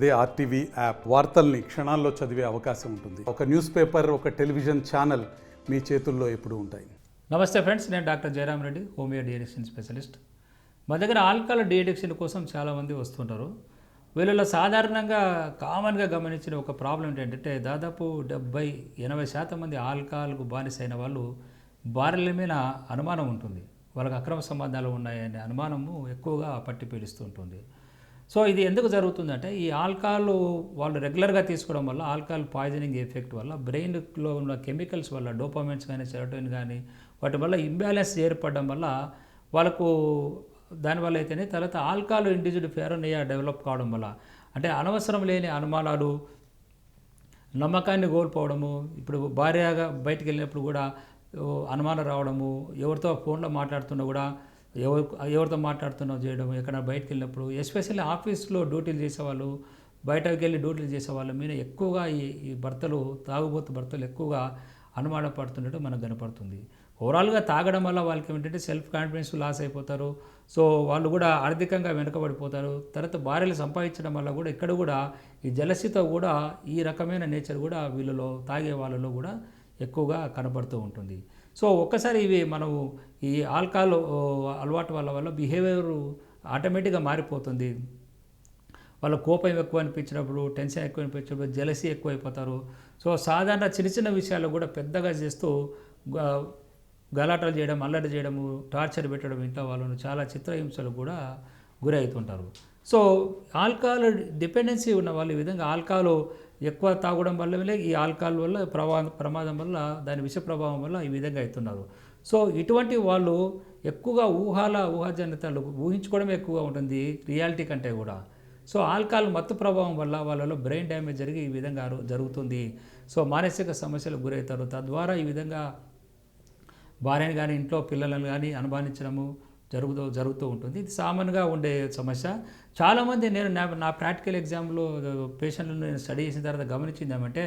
అదే RTV app వార్తల్ని క్షణాల్లో చదివే అవకాశం ఉంటుంది. ఒక న్యూస్ పేపర్ ఒక టెలివిజన్ ఛానల్ మీ చేతుల్లో ఎప్పుడు ఉంటాయి. నమస్తే ఫ్రెండ్స్ నేను doctor Jayaram Reddy homeo deaddiction specialist. మా దగ్గర ఆల్కహాల్ డిఎడిక్షన్ కోసం చాలామంది వస్తుంటారు. వీళ్ళలో సాధారణంగా కామన్గా గమనించిన ఒక ప్రాబ్లం ఏంటంటే దాదాపు డెబ్బై ఎనభై శాతం మంది ఆల్కహాల్కు బానిసైన వాళ్ళు భార్యల మీద అనుమానం ఉంటుంది. వాళ్ళకి అక్రమ సంబంధాలు ఉన్నాయనే అనుమానము ఎక్కువగా పట్టి పీడిస్తూ ఉంటుంది. సో ఇది ఎందుకు జరుగుతుందంటే ఈ ఆల్కహాల్ వాళ్ళు రెగ్యులర్గా తీసుకోవడం వల్ల ఆల్కహాల్ పాయిజనింగ్ ఎఫెక్ట్ వల్ల బ్రెయిన్లో ఉన్న కెమికల్స్ వల్ల డోపమెంట్స్ కానీ సెరటోన్ కానీ వాటి వల్ల ఇంబ్యాలెన్స్ ఏర్పడడం వల్ల వాళ్ళకు దానివల్ల అయితేనే తర్వాత ఆల్కహాల్ ఇండిజిడ్ ఫెరోనియా డెవలప్ కావడం వల్ల. అంటే అనవసరం లేని అనుమానాలు నమ్మకాన్ని కోల్పోవడము ఇప్పుడు భార్యగా బయటికి వెళ్ళినప్పుడు కూడా అనుమానం రావడము ఎవరితో ఫోన్లో మాట్లాడుతున్నా కూడా ఎవరు ఎవరితో మాట్లాడుతున్నావు చేయడం ఎక్కడ బయటికి వెళ్ళినప్పుడు ఎస్పెషల్లీ ఆఫీస్లో డ్యూటీలు చేసేవాళ్ళు బయటకు వెళ్ళి డ్యూటీలు చేసేవాళ్ళ మీద ఎక్కువగా ఈ ఈ భర్తలు తాగుబోతు భర్తలు ఎక్కువగా అనుమాన పడుతుండటం మనకు కనపడుతుంది. ఓవరాల్గా తాగడం వల్ల వాళ్ళకి ఏంటంటే సెల్ఫ్ కాన్ఫిడెన్స్ లాస్ అయిపోతారు. సో వాళ్ళు కూడా ఆర్థికంగా వెనుకబడిపోతారు. తర్వాత భార్యలు సంపాదించడం వల్ల కూడా ఇక్కడ కూడా ఈ జలసితో కూడా ఈ రకమైన నేచర్ కూడా వీళ్ళలో తాగే వాళ్ళలో కూడా ఎక్కువగా కనబడుతూ ఉంటుంది. సో ఒక్కసారి ఇవి మనము ఈ ఆల్కహాల్ అలవాటు వల్ల వల్ల బిహేవియర్ ఆటోమేటిక్గా మారిపోతుంది. వాళ్ళ కోపం ఎక్కువ అనిపించినప్పుడు టెన్షన్ ఎక్కువ అనిపించినప్పుడు జలసీ ఎక్కువ అయిపోతారు. సో సాధారణ చిన్న చిన్న విషయాలు కూడా పెద్దగా చేస్తూ గలాటలు చేయడం అల్లరి చేయడము టార్చర్ పెట్టడం ఇంట్లో వాళ్ళను చాలా చిత్రహింసలు కూడా గురి అవుతుంటారు సో ఆల్కహాల్ డిపెండెన్సీ ఉన్న వాళ్ళు ఈ విధంగా ఆల్కహాల్ ఎక్కువ తాగడం వల్ల ఈ ఆల్కహాల్ వల్ల ప్రవా ప్రమాదం వల్ల దాని విష ప్రభావం వల్ల ఈ విధంగా అవుతున్నారు. సో ఇటువంటి వాళ్ళు ఎక్కువగా ఊహాల ఊహాజనితాలు ఊహించుకోవడం ఎక్కువగా ఉంటుంది రియాలిటీ కంటే కూడా. సో ఆల్కహాల్ మత్తు ప్రభావం వల్ల వాళ్ళలో బ్రెయిన్ డ్యామేజ్ జరిగి ఈ విధంగా జరుగుతుంది. సో మానసిక సమస్యలకు గురవుతారు. తద్వారా ఈ విధంగా భార్యను కానీ ఇంట్లో పిల్లలను కానీ అనుమానించడము జరుగుతూ జరుగుతూ ఉంటుంది. ఇది కామన్గా ఉండే సమస్య. చాలామంది నేను నా నా ప్రాక్టికల్ ఎగ్జామ్లో పేషెంట్లను నేను స్టడీ చేసిన తర్వాత గమనించింది ఏమంటే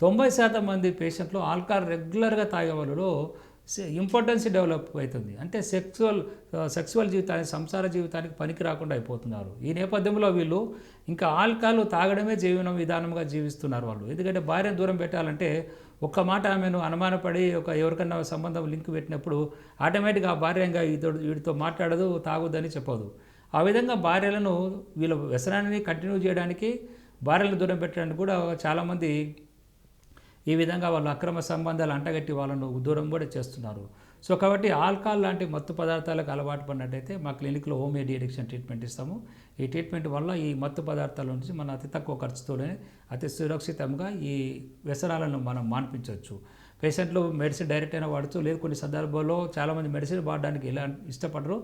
తొంభై శాతం మంది పేషెంట్లు ఆల్కహాల్ రెగ్యులర్గా తాగే వాళ్ళలో ఇంపార్టెన్స్ డెవలప్ అవుతుంది. అంటే సెక్సువల్ సెక్సువల్ జీవితానికి సంసార జీవితానికి పనికి రాకుండా అయిపోతున్నారు. ఈ నేపథ్యంలో వీళ్ళు ఇంకా ఆల్కహాల్ తాగడమే జీవనం విధానంగా జీవిస్తున్నారు వాళ్ళు. ఎందుకంటే భార్యను దూరం పెట్టాలంటే ఒక్క మాట ఆమెను అనుమానపడి ఒక ఎవరికన్నా సంబంధం లింక్ పెట్టినప్పుడు ఆటోమేటిక్గా ఆ భార్య ఇంకా ఇతడు వీడితో మాట్లాడదు తాగొద్దని చెప్పదు. ఆ విధంగా భార్యలను వీళ్ళ వ్యసనాన్ని కంటిన్యూ చేయడానికి భార్యలను దూరం పెట్టడానికి కూడా చాలామంది ఈ విధంగా వాళ్ళు అక్రమ సంబంధాలు అంటగట్టి వాళ్ళను దూరం కూడా చేస్తున్నారు. సో కాబట్టి ఆల్కహాల్ లాంటి మత్తు పదార్థాలకు అలవాటు పడినట్టయితే మా క్లినిక్లో హోమియో డిఎడిక్షన్ ట్రీట్మెంట్ ఇస్తాము. ఈ ట్రీట్మెంట్ వల్ల ఈ మత్తు పదార్థాల నుంచి మనం అతి తక్కువ ఖర్చుతోనే అతి సురక్షితంగా ఈ వ్యసనాలను మనం మాన్పించవచ్చు. పేషెంట్లు మెడిసిన్ డైరెక్ట్ అయినా వాడచ్చు లేదు కొన్ని సందర్భాల్లో చాలామంది మెడిసిన్ వాడడానికి ఎలా ఇష్టపడరు.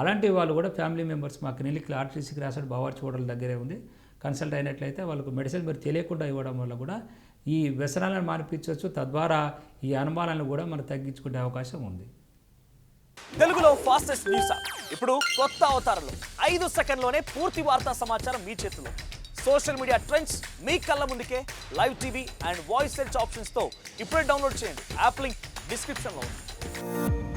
అలాంటి వాళ్ళు కూడా ఫ్యామిలీ మెంబర్స్ మా క్లినిక్లో ఆర్టీసీకి రాసాడు బావార్చి హోటల్ దగ్గరే ఉంది. కన్సల్ట్ అయినట్లయితే వాళ్ళకు మెడిసిన్ మీరు తెలియకుండా ఇవ్వడం వల్ల కూడా ఈ వ్యసనాలను మార్పించవచ్చు తద్వారా ఈ అనుమానాలను కూడా మనం తగ్గించుకునే అవకాశం ఉంది. తెలుగులో ఫాస్టెస్ట్ న్యూస్ ఇప్పుడు కొత్త అవతారంలో ఐదు సెకండ్లోనే పూర్తి వార్తా సమాచారం మీ చేతిలో. సోషల్ మీడియా ట్రెండ్స్ మీ కళ్ళ ముందుకే live TV and voice search ఆప్షన్స్తో ఇప్పుడే డౌన్లోడ్ చేయండి. యాప్ లింక్ డిస్క్రిప్షన్లో ఉంది.